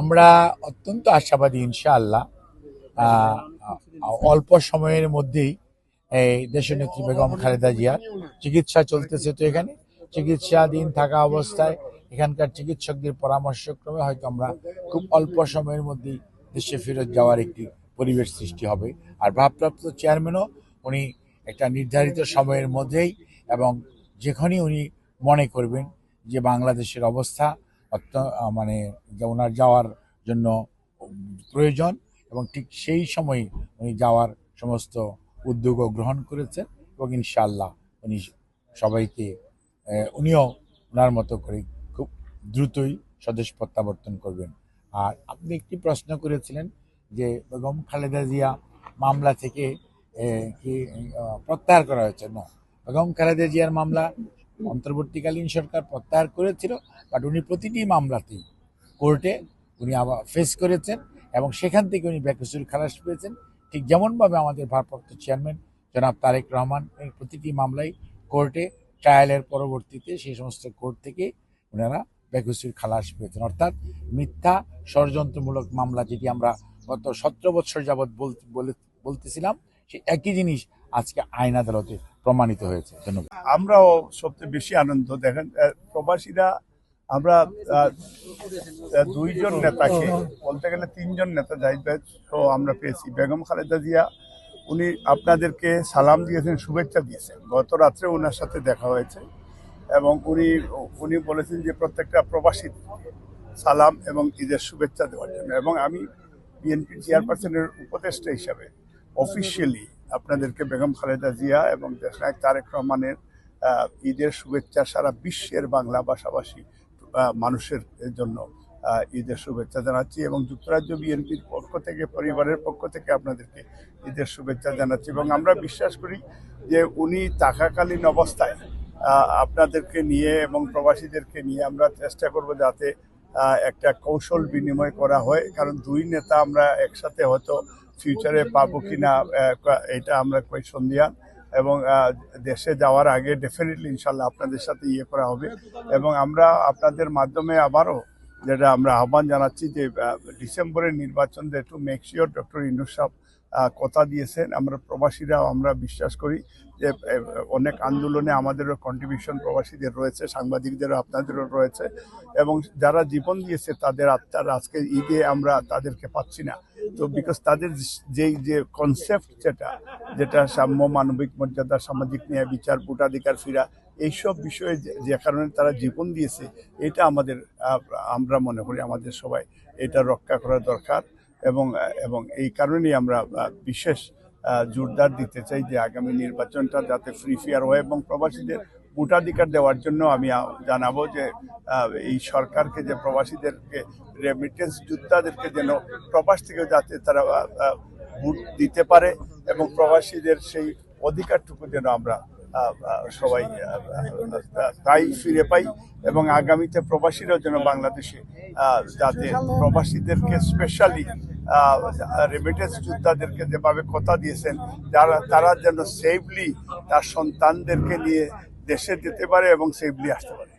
আমরা অত্যন্ত আশাবাদী, ইনশাআল্লাহ। অল্প সময়ের মধ্যেই এই দেশের নেত্রী বেগম খালেদা জিয়ার চিকিৎসা চলতেছে তো এখানে। চিকিৎসাধীন থাকা অবস্থায় এখানকার চিকিৎসকদের পরামর্শক্রমে হয়তো আমরা খুব অল্প সময়ের মধ্যেই দেশে ফেরত যাওয়ার একটি পরিবেশ সৃষ্টি হবে। আর ভারপ্রাপ্ত চেয়ারম্যানও উনি একটা নির্ধারিত সময়ের মধ্যেই এবং যেখানেই উনি মনে করবেন যে বাংলাদেশের অবস্থা মানে ওনার যাওয়ার জন্য প্রয়োজন এবং ঠিক সেই সময় উনি যাওয়ার সমস্ত উদ্যোগও গ্রহণ করেছেন এবং ইনশাল্লাহ উনি সবাইকে উনিও ওনার মতো করে খুব দ্রুতই স্বদেশ প্রত্যাবর্তন করবেন। আর আপনি একটি প্রশ্ন করেছিলেন যে বেগম খালেদা জিয়া মামলা থেকে কি প্রত্যাহার করা হয়েছে? না। বেগম খালেদা জিয়ার মামলা অন্তর্বর্তীকালীন সরকার প্রত্যাহার করেছিল, বাট উনি প্রতিটি মামলাতেই কোর্টে উনি আবার ফেস করেছেন এবং সেখান থেকে উনি বেকসুর খালাস পেয়েছেন। ঠিক যেমনভাবে আমাদের ভারপ্রাপ্ত চেয়ারম্যান জনাব তারেক রহমান প্রতিটি মামলায় কোর্টে ট্রায়ালের পরবর্তীতে সেই সমস্ত কোর্ট থেকে ওনারা বেকসুর খালাস পেয়েছেন। অর্থাৎ মিথ্যা ষড়যন্ত্রমূলক মামলা যেটি আমরা গত সতেরো বছর যাবৎ বল- বলে- বলতেছিলাম একই জিনিস আজকে আইন আদালতে প্রমাণিত হয়েছে। ধন্যবাদ। আমরাও সবচেয়ে বেশি আনন্দ দেখেন প্রবাসীরা, আমরা দুইজন নেতাকে বলতে গেলে তিনজন নেতা যাইবে তো আমরা পেয়েছি বেগম খালেদা জিয়া। উনি আপনাদেরকে সালাম দিয়েছেন, শুভেচ্ছা দিয়েছেন। গত রাত্রে ওনার সাথে দেখা হয়েছে এবং উনি উনি বলেছেন যে প্রত্যেকটা প্রবাসী সালাম এবং ঈদের শুভেচ্ছা দেওয়ার জন্য। এবং আমি বিএনপি চেয়ারপারসনের উপদেষ্টা হিসাবে অফিসিয়ালি আপনাদেরকে বেগম খালেদা জিয়া এবং দেশনায়ক তারেক রহমানের ঈদের শুভেচ্ছা সারা বিশ্বের বাংলা ভাষাভাষী মানুষের জন্য ঈদের শুভেচ্ছা জানাচ্ছি এবং যুক্তরাজ্য বিএনপির পক্ষ থেকে, পরিবারের পক্ষ থেকে আপনাদেরকে ঈদের শুভেচ্ছা জানাচ্ছি এবং আমরা বিশ্বাস করি যে উনি থাকাকালীন অবস্থায় আপনাদেরকে নিয়ে এবং প্রবাসীদেরকে নিয়ে আমরা চেষ্টা করব যাতে একটা কৌশল বিনিময় করা হয়। কারণ দুই নেতা আমরা একসাথে হয়তো ফিউচারে পাবো কি না এটা আমরা কই সন্ধিয়ান এবং দেশে যাওয়ার আগে ডেফিনেটলি ইনশাল্লাহ আপনাদের সাথে ইয়ে করা হবে। এবং আমরা আপনাদের মাধ্যমে আবারও যেটা আমরা আহ্বান জানাচ্ছি যে ডিসেম্বরের নির্বাচন to make sure doctor Indu Sah কথা দিয়েছেন। আমরা প্রবাসীরাও আমরা বিশ্বাস করি যে অনেক আন্দোলনে আমাদেরও কন্ট্রিবিউশন প্রবাসীদের রয়েছে, সাংবাদিকদেরও আপনাদেরও রয়েছে এবং যারা জীবন দিয়েছে তাদের আত্মার আজকে ঈদে আমরা তাদেরকে পাচ্ছি না। তো বিকজ তাদের যেই, যে কনসেপ্ট যেটা যেটা সাম্য মানবিক মর্যাদা, সামাজিক ন্যায় বিচার, ভোটাধিকার ফিরা এইসব বিষয়ে যে- কারণে তারা জীবন দিয়েছে, এটা আমাদের আমরা মনে করি আমাদের সবাই এটা রক্ষা করা দরকার এবং এবং এই কারণেই আমরা বিশেষ জোরদার দিতে চাই যে আগামী নির্বাচনটা যাতে ফ্রি ফেয়ার হয় এবং প্রবাসীদের ভোটাধিকার দেওয়ার জন্য আমি জানাব যে এই সরকারকে যে প্রবাসীদেরকে রেমিটেন্স যোদ্ধাদেরকে যেন প্রবাস থেকে যাতে তারা ভোট দিতে পারে এবং প্রবাসীদের সেই অধিকারটুকু যেন আমরা সবাই তাই ফিরে পাই এবং আগামীতে প্রবাসীরাও যেন বাংলাদেশে যাতে প্রবাসীদেরকে স্পেশালি রেমিটেন্স যোদ্ধাদেরকে যেভাবে কথা দিয়েছেন, যারা, তারা যেন সেফলি তার সন্তানদেরকে নিয়ে দেশে যেতে পারে এবং সেফলি আসতে পারে।